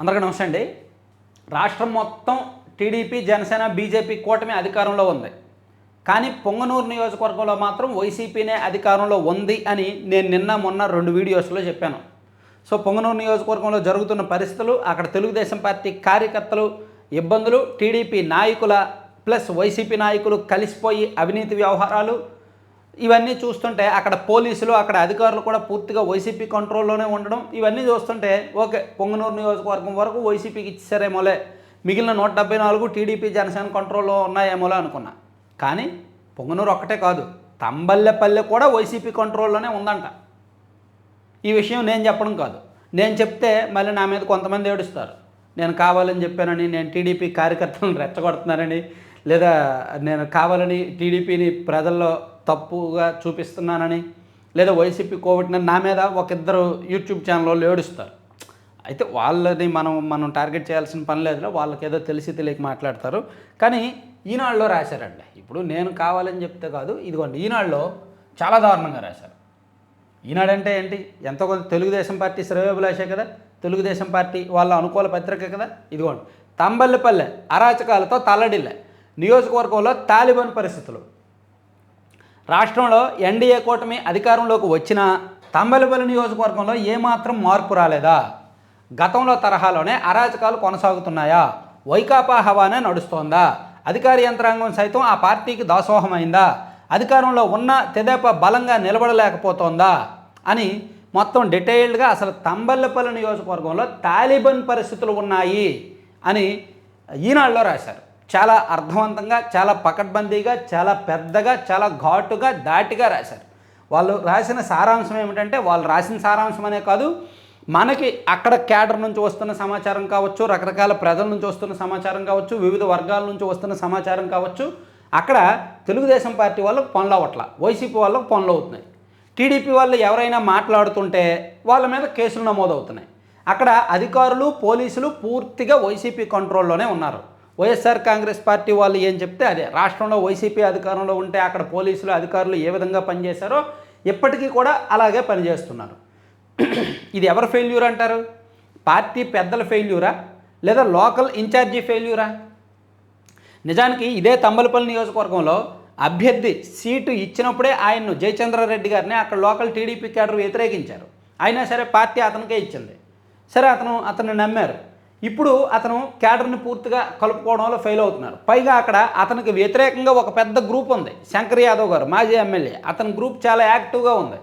అందరికీ నమస్తే అండి. రాష్ట్రం మొత్తం టీడీపీ జనసేన బీజేపీ కూటమి అధికారంలో ఉంది. కానీ పొంగనూరు నియోజకవర్గంలో మాత్రం వైసీపీనే అధికారంలో ఉంది అని నేను నిన్న మొన్న రెండు వీడియోస్లో చెప్పాను. సో పొంగనూరు నియోజకవర్గంలో జరుగుతున్న పరిస్థితులు అక్కడ తెలుగుదేశం పార్టీ కార్యకర్తలు ఇబ్బందులు టీడీపీ నాయకుల ప్లస్ వైసీపీ నాయకులు కలిసిపోయి అవినీతి వ్యవహారాలు ఇవన్నీ చూస్తుంటే అక్కడ పోలీసులు అక్కడ అధికారులు కూడా పూర్తిగా వైసీపీ కంట్రోల్లోనే ఉండడం ఇవన్నీ చూస్తుంటే ఓకే పొంగనూరు నియోజకవర్గం వరకు వైసీపీకి ఇచ్చారేమోలే మిగిలిన నూట డెబ్బై నాలుగు టీడీపీ జనసేన కంట్రోల్లో ఉన్నాయేమోలే అనుకున్నా. కానీ పొంగనూరు ఒక్కటే కాదు తంబల్లెపల్లె కూడా వైసీపీ కంట్రోల్లోనే ఉందంట. ఈ విషయం నేను చెప్పడం కాదు. నేను చెప్తే మళ్ళీ నా మీద కొంతమంది ఏడుస్తారు. నేను కావాలని చెప్పానని నేను టీడీపీ కార్యకర్తలను రెచ్చగొడుతున్నానని లేదా నేను కావాలని టీడీపీని ప్రజల్లో తప్పుగా చూపిస్తున్నానని లేదా వైసీపీ కోవిడ్ని నా మీద ఒక ఇద్దరు యూట్యూబ్ ఛానల్ ఏడుస్తారు. అయితే వాళ్ళని మనం మనం టార్గెట్ చేయాల్సిన పని లేదు వాళ్ళకి ఏదో తెలిసి తెలియక మాట్లాడతారు. కానీ ఈనాడులో రాశారండి. ఇప్పుడు నేను కావాలని చెప్తే కాదు ఇదిగోండి ఈనాడులో చాలా దారుణంగా రాశారు. ఈనాడంటే ఏంటి? ఎంతో కొంత తెలుగుదేశం పార్టీ శ్రేయోభిలాషే కదా? తెలుగుదేశం పార్టీ వాళ్ళ అనుకూల పత్రిక కదా? ఇదిగోండి తంబల్లిపల్లె అరాచకాలతో తల్లడిల్లే. నియోజకవర్గంలో తాలిబాన్ పరిస్థితులు. రాష్ట్రంలో ఎన్డీఏ కూటమి అధికారంలోకి వచ్చిన తంబలిపల్లి నియోజకవర్గంలో ఏమాత్రం మార్పు రాలేదా? గతంలో తరహాలోనే అరాచకాలు కొనసాగుతున్నాయా? వైకాపా హవానే నడుస్తోందా? అధికార యంత్రాంగం సైతం ఆ పార్టీకి దాసోహమైందా? అధికారంలో ఉన్న తెదేపా బలంగా నిలబడలేకపోతోందా? అని మొత్తం డీటెయిల్డ్గా అసలు తంబల్లపల్లి నియోజకవర్గంలో తాలిబాన్ పరిస్థితులు ఉన్నాయి అని ఈనాడులో రాశారు. చాలా అర్థవంతంగా చాలా పకడ్బందీగా చాలా పెద్దగా చాలా ఘాటుగా దాటిగా రాశారు. వాళ్ళు రాసిన సారాంశం ఏమిటంటే వాళ్ళు రాసిన సారాంశం అనే కాదు మనకి అక్కడ క్యాడర్ నుంచి వస్తున్న సమాచారం కావచ్చు రకరకాల ప్రజల నుంచి వస్తున్న సమాచారం కావచ్చు వివిధ వర్గాల నుంచి వస్తున్న సమాచారం కావచ్చు అక్కడ తెలుగుదేశం పార్టీ వాళ్ళకు పనులు అవ్వట్ల. వైసీపీ వాళ్ళకు పనులు అవుతున్నాయి. టీడీపీ వాళ్ళు ఎవరైనా మాట్లాడుతుంటే వాళ్ళ మీద కేసులు నమోదవుతున్నాయి. అక్కడ అధికారులు పోలీసులు పూర్తిగా వైసీపీ కంట్రోల్లోనే ఉన్నారు. వైఎస్ఆర్ కాంగ్రెస్ పార్టీ వాళ్ళు ఏం చెప్తే అదే. రాష్ట్రంలో వైసీపీ అధికారంలో ఉంటే అక్కడ పోలీసులు అధికారులు ఏ విధంగా పనిచేశారో ఇప్పటికీ కూడా అలాగే పనిచేస్తున్నారు. ఇది ఎవరు ఫెయిల్యూర్ అంటారు? పార్టీ పెద్దల ఫెయిల్యూరా? లేదా లోకల్ ఇన్ఛార్జీ ఫెయిల్యూరా? నిజానికి ఇదే తంబలపల్లి నియోజకవర్గంలో అభ్యర్థి సీటు ఇచ్చినప్పుడే ఆయన్ను జయచంద్రారెడ్డి గారిని అక్కడ లోకల్ టీడీపీ క్యాడర్ వ్యతిరేకించారు. అయినా సరే పార్టీ అతనికే ఇచ్చింది. సరే అతను అతన్ని నమ్మారు. ఇప్పుడు అతను క్యాడర్ని పూర్తిగా కలుపుకోవడంలో ఫెయిల్ అవుతున్నారు. పైగా అక్కడ అతనికి వ్యతిరేకంగా ఒక పెద్ద గ్రూప్ ఉంది. శంకర్ యాదవ్ గారు మాజీ ఎమ్మెల్యే. అతని గ్రూప్ చాలా యాక్టివ్గా ఉంది.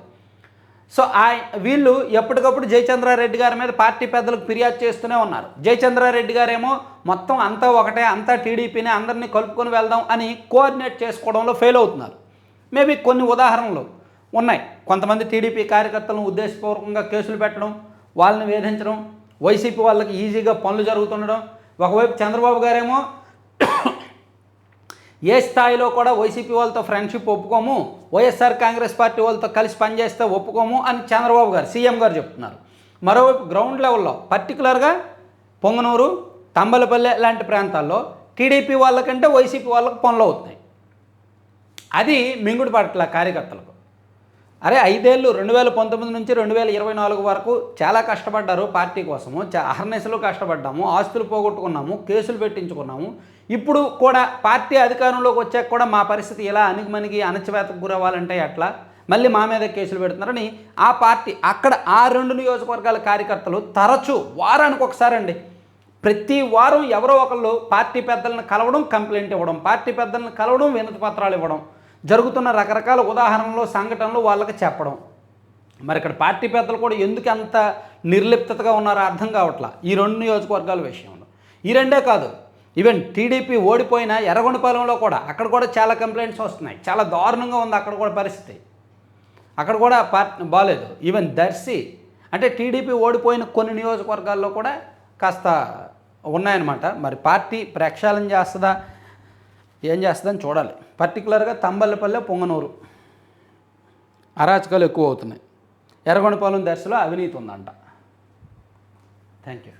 సో ఆ వీళ్ళు ఎప్పటికప్పుడు జయచంద్రారెడ్డి గారి మీద పార్టీ పెద్దలకు ఫిర్యాదు చేస్తూనే ఉన్నారు. జయచంద్రారెడ్డి గారేమో మొత్తం అంతా ఒకటే అంతా టీడీపీని అందరినీ కలుపుకొని వెళ్దాం అని కోఆర్డినేట్ చేసుకోవడంలో ఫెయిల్ అవుతున్నారు. మేబీ కొన్ని ఉదాహరణలు ఉన్నాయి. కొంతమంది టీడీపీ కార్యకర్తలను ఉద్దేశపూర్వకంగా కేసులు పెట్టడం వాళ్ళని వేధించడం వైసీపీ వాళ్ళకి ఈజీగా పనులు జరుగుతుండడం. ఒకవైపు చంద్రబాబు గారేమో ఏ స్థాయిలో కూడా వైసీపీ వాళ్ళతో ఫ్రెండ్షిప్ ఒప్పుకోము వైఎస్ఆర్ కాంగ్రెస్ పార్టీ వాళ్ళతో కలిసి పనిచేస్తే ఒప్పుకోము అని చంద్రబాబు గారు సీఎం గారు చెప్తున్నారు. మరోవైపు గ్రౌండ్ లెవెల్లో పర్టికులర్గా పొంగనూరు తంబలపల్లె లాంటి ప్రాంతాల్లో టీడీపీ వాళ్ళకంటే వైసీపీ వాళ్ళకి పనులు అవుతున్నాయి. అది మింగుడు పట్ల కార్యకర్తలకు. అరే ఐదేళ్ళు రెండు వేల పంతొమ్మిది నుంచి రెండు వేల ఇరవై నాలుగు వరకు చాలా కష్టపడ్డారు పార్టీ కోసము అహర్నెస్లు కష్టపడ్డాము ఆస్తులు పోగొట్టుకున్నాము కేసులు పెట్టించుకున్నాము. ఇప్పుడు కూడా పార్టీ అధికారంలోకి వచ్చాక కూడా మా పరిస్థితి ఇలా అణిగిమణిగి అణచివేతకు గురవ్వాలంటే ఎట్లా? మళ్ళీ మా మీద కేసులు పెడుతున్నారని ఆ పార్టీ అక్కడ ఆ రెండు నియోజకవర్గాల కార్యకర్తలు తరచూ వారానికి ఒకసారి అండి ప్రతి వారం ఎవరో ఒకళ్ళు పార్టీ పెద్దలను కలవడం కంప్లైంట్ ఇవ్వడం పార్టీ పెద్దలను కలవడం వినతి పత్రాలు ఇవ్వడం. జరుగుతున్న రకరకాల ఉదాహరణలు సంఘటనలు వాళ్ళకి చెప్పడం. మరి ఇక్కడ పార్టీ పెద్దలు కూడా ఎందుకు అంత నిర్లిప్తగా ఉన్నారో అర్థం కావట్లా ఈ రెండు నియోజకవర్గాల విషయంలో. ఈ రెండే కాదు ఈవెన్ టీడీపీ ఓడిపోయిన ఎర్రగొండపాలెంలో కూడా అక్కడ కూడా చాలా కంప్లైంట్స్ వస్తున్నాయి. చాలా దారుణంగా ఉంది అక్కడ కూడా పరిస్థితి. అక్కడ కూడా పార్టీ బాగాలేదు ఈవెన్ దర్శి అంటే టీడీపీ ఓడిపోయిన కొన్ని నియోజకవర్గాల్లో కూడా కాస్త ఉన్నాయన్నమాట. మరి పార్టీ ప్రక్షాళన చేస్తుందా? ఏం చేస్తుందని చూడాలి. పర్టికులర్గా తంబల్లపల్లె పొంగనూరు. అరాచకాలు ఎక్కువ అవుతున్నాయి. ఎర్రగొండపాలెం దర్శలో అవినీతి ఉందంట. Thank you